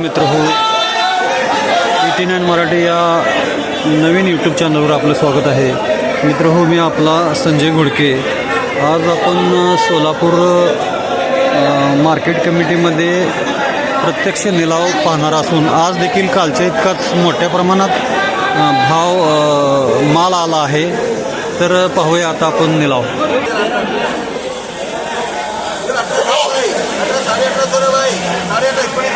मित्र हो eighty nine Marathi या नवीन यूट्यूब चॅनलवर आपलं स्वागत आहे. मित्र हो मी आपला संजय घोडके. आज आपण सोलापूर मार्केट कमिटीमध्ये प्रत्यक्ष लिलाव पाहणार असून आज देखील कालच्या इतकाच मोठ्या प्रमाणात भाव माल आला आहे. तर पाहूया आता आपण लिलाव साडेबत्तीस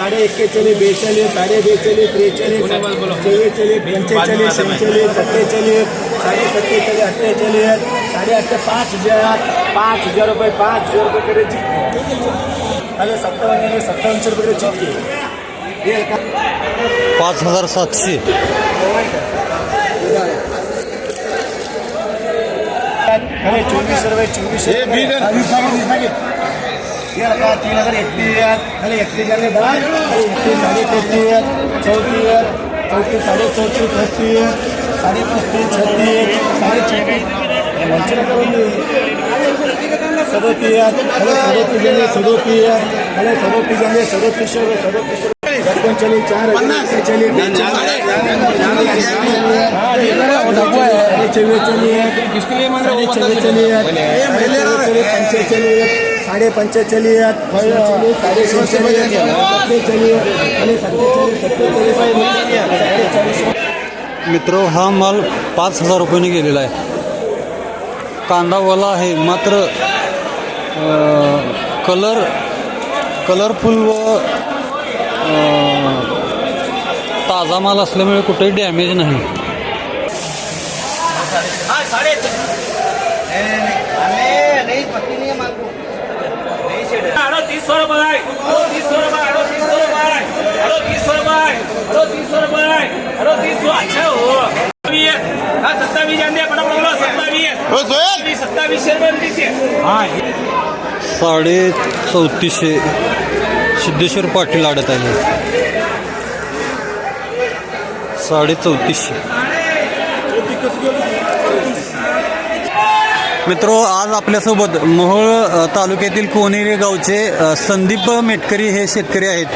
तर छब्बीस तर दोन हजार दोन हजार पस्तीस छत्तीस साडे सदोतीस अडतीस चार हजार एक्केचाळीस साडे एक्केचाळीस बेचाळीस साडे बेचाळीस त्रेचाळीस चव्वेचाळीस पंचेचाळीस शेहेचाळीस सत्तेचाळीस साडे सत्तेचाळीस अठ्ठेचाळीस साडे अठ्ठे पाच हजार पाच हजार रुपये पाच हजार रुपये करायची खाली सत्तावन्न सत्तावन्नशे रुपये चिठ्ठी हे का पाच हजार सातशे अरे चोवीस रुपये चोवीस तीन हजार एकतीस खाली एकतीस झाले दहा एकतीस साडे तेहतीस चौतीस चौतीस साडे चौतीस पस्तीस साडे पस्तीस छत्तीस साडे छत्तीस सदोतीस खाली सदोतीस झाले सदोतीस खाली सदोतीस झाले सदोतीसशे सदोतीसशे एकोणचाळीस चार पंचेचाळीस साडे पंचेचाळीस साडे सत्तेचाळीस आणि सत्तेचाळीस सत्तेचाळीस मित्र हा माल पाच हजार रुपयाने गेलेला आहे कांदा ओला आहे मात्र कलर कलरफुल व ताजा माल असल्यामुळे कुठेही डॅमेज नाही तीस सौ रुपए अड़ो तीस सौ रुपए अड़ो तीस सौ अच्छा हो हाँ सत्तावीस जानते पटा पड़ा सत्तावीस सत्तावीस रुपये दीजिए साडे चौतीसशे सिद्धेश्वर पाटील आडत आहे साडे चौतीसशे मित्रो आज आपल्यासोबत मोहोळ तालुक्यातील कोनेरी गावचे संदीप मेटकरी हे शेतकरी आहेत.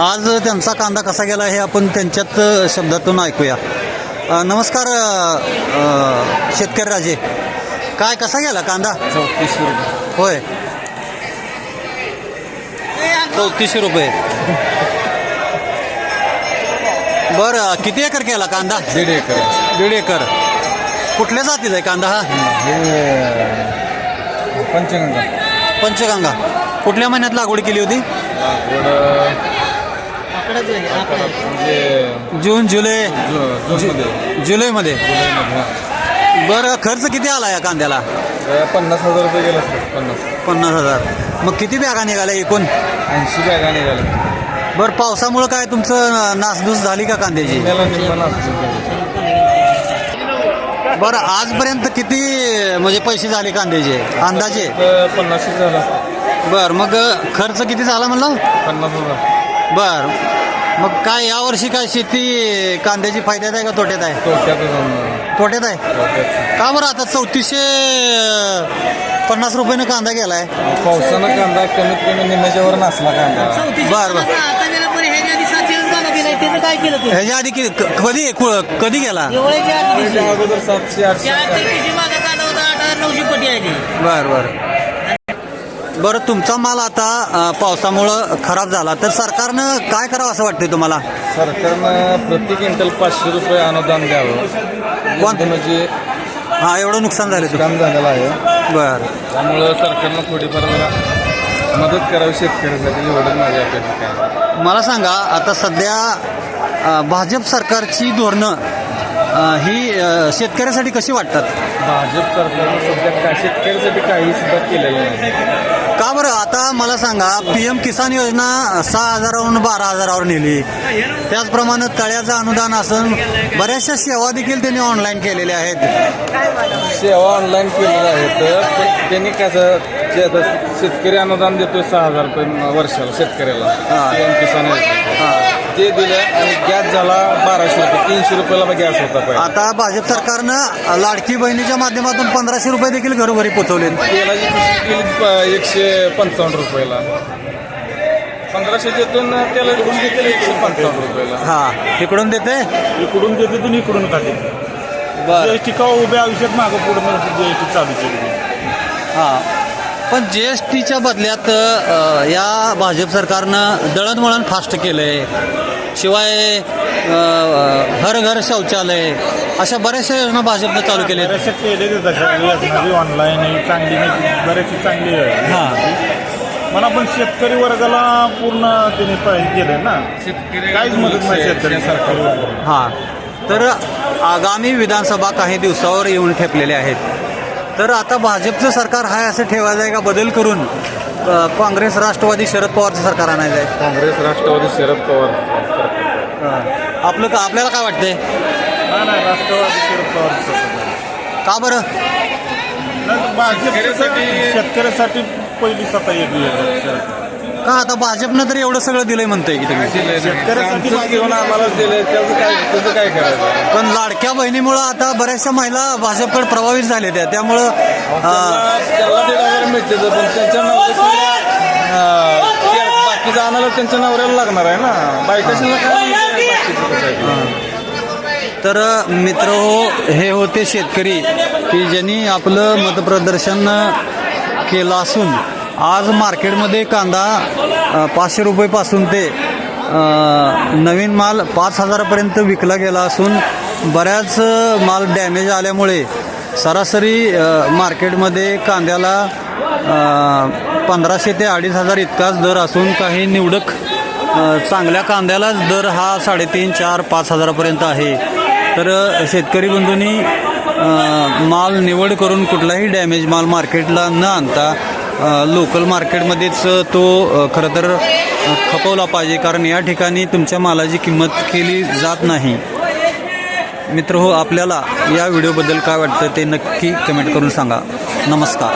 आज त्यांचा कांदा कसा गेला हे आपण त्यांच्यात अ, शब्दातून ऐकूया. नमस्कार शेतकरी राजे. काय कसा गेला कांदा? चौतीसशे रुपये. होय. चौतीसशे रुपये. बरं किती एकर केला कांदा? दीड एकर. दीड एकर. कुठल्या जातीचा आहे कांदा हा? हे पंचगंगा. पंचगंगा. कुठल्या महिन्यात लागवड केली होती? लागवड म्हणजे जून जुलै. जु- जूनमध्ये. जुलैमध्ये. जुलैमध्ये, हा. बरं खर्च किती आला या कांद्याला? पन्नास हजार रुपये गेला पन्नास. पन्नास हजार. मग किती बॅगा निघाल्या एकूण? ऐंशी बॅगा निघाल्या. बरं पावसामुळं काय तुमचं नासधूस झाली का कांद्याची? त्याला निम्मा असतो. बरं आजपर्यंत किती म्हणजे पैसे झाले कांद्याचे? अंदाजे? पन्नासशे झाला. बर मग खर्च किती झाला म्हणलं? पन्नास हजार. बर. मग काय यावर्षी काय शेती कांद्याची फायद्यात आहे का तोट्यात आहे. तोट्यात आहे तोट्यात. का बरं आता चौतीसशे पन्नास रुपयानं कांदा गेलाय? पावसानं कांदा कमीत कमी निम्म्याच्या वर नासला कांदा. बर बर. त्याचं काय केलं ते? ह्याच्या आधी कि- क- कधी कु- कधी गेला? एवढ्याच्या आधी त्याच्या अगोदर सातशे आठशे चार ते किती माझा कांदा होता? आठ हजार नऊशे पटी आहे ती. बर बर. बरं तुमचा माल आता अं, पावसामुळं खराब झाला. तर सरकारनं काय करावं असं वाटतंय तुम्हाला? सरकारनं प्रति क्विंटल पाचशे रुपये अनुदान द्यावं. कोण- म्हणजे हा एवढं नुकसान झालं काम झालेलं आहे. बर. त्यामुळं सरकारनं थोडीफार जरा मदत करावी शेतकऱ्यासाठी एवढं माझ्या अपेक्षा आहे. मला सांगा आता सध्या भाजप सरकारची धोरणं ही शेतकऱ्यासाठी कशी वाटतात? भाजप सरकारनं सध्या काय शेतकऱ्यासाठी काही सुद्धा केलेलं नाही. का बरं? आता मला सांगा पी एम किसान योजना सहा हजारावरून बारा हजारावर नेली. त्याचप्रमाणे तळ्याचं अनुदान असून बऱ्याचशा सेवा देखील त्यांनी ऑनलाईन केलेल्या आहेत. सेवा ऑनलाईन केलेल्या आहेत त्यांनी कसं जे आता शेतकरी अनुदान देतोय सहा हजार रुपये वर्षाला शेतकऱ्याला. हा. पीएम किसान योजना. ते दिलं आणि गॅस झाला बाराशे रुपये तीनशे रुपयाला गॅस होता पहिला. आता भाजप सरकारनं लाडकी बहिणीच्या माध्यमातून पंधराशे रुपये देखील घरोघरी पोचवले. तेलाची पिशवी केली प- एकशे पंचावन्न रुपयाला. पंधराशे देतून त्याला इकडून देते एकशे पंचावन्न रुपयाला. हा. इकडून देते? इकडून देते तुम्ही इकडून खाते. बरं. जीएसटी का उभ्या आयुष्यात मागं पुढे जीएसटी चालू केली हा. पण जी एस टीच्या बदल्यात या भाजप सरकारनं दळणवळण फास्ट केलं आहे शिवाय हर घर शौचालय अशा बऱ्याचशा योजना भाजपनं चालू केल्या आहेत केले ऑनलाईन चांगली नाही बऱ्याचशी चांगली आहे. हां. मला पण शेतकरी वर्गाला पूर्ण त्याने पाहिजे केलं ना. शेतकरी काहीच मदत नाही शेतकरी सरकार हां. तर आगामी विधानसभा काही दिवसावर येऊन ठेपलेले आहेत. तर आता भाजपचं सरकार आहे असं ठेवायचं आहे का? बदल करून काँग्रेस राष्ट्रवादी शरद पवारचं सरकार आणायचं आहे. काँग्रेस राष्ट्रवादी शरद पवार. आपलं का आपल्याला काय वाटतंय? राष्ट्रवादी शरद पवार. का बरं? भाजप शेतकऱ्यासाठी- पहिली सत्ता येते शरद. का आता भाजपनं तर एवढं सगळं दिलंय म्हणतंय की तुम्ही. शेतकऱ्यासाठी घेऊन आम्हाला दिले त्याचं काय त्याचं काय करायचं? पण लाडक्या बहिणीमुळं आता बऱ्याचशा महिला भाजपकडे प्रभावित झाल्या त्या. त्यामुळं अं, त्याला त्याला दीड हजार मिळते तर पण त्यांच्या नवऱ्याला बाकीचं आणायला त्यांच्या नवऱ्याला लागणार आहे ना. बायकाशीला काय बाकीचं कसं आहे. तर मित्र हो हे होते शेतकरी की ज्यांनी आपलं मतप्रदर्शन केलं असून आज मार्केटमध्ये कांदा पाचशे रुपयेपासून ते नवीन माल पाच हजारापर्यंत विकला गेला असून बऱ्याच माल डॅमेज आल्यामुळे सरासरी मार्केटमध्ये कांद्याला पंधराशे ते अडीच हजार इतकाच दर असून काही निवडक चांगल्या कांद्यालाच दर हा साडेतीन चार पाच हजारापर्यंत आहे. तर शेतकरी बंधूंनी माल निवड करून कुठलाही डॅमेज माल मार्केटला न आणता लोकल मार्केटमध्येच तो खरं तर खपवला पाहिजे. कारण या ठिकाणी तुमच्या मालाची किंमत केली जात नाही. मित्र हो आपल्याला या व्हिडिओबद्दल काय वाटतं ते नक्की कमेंट करून सांगा. नमस्कार.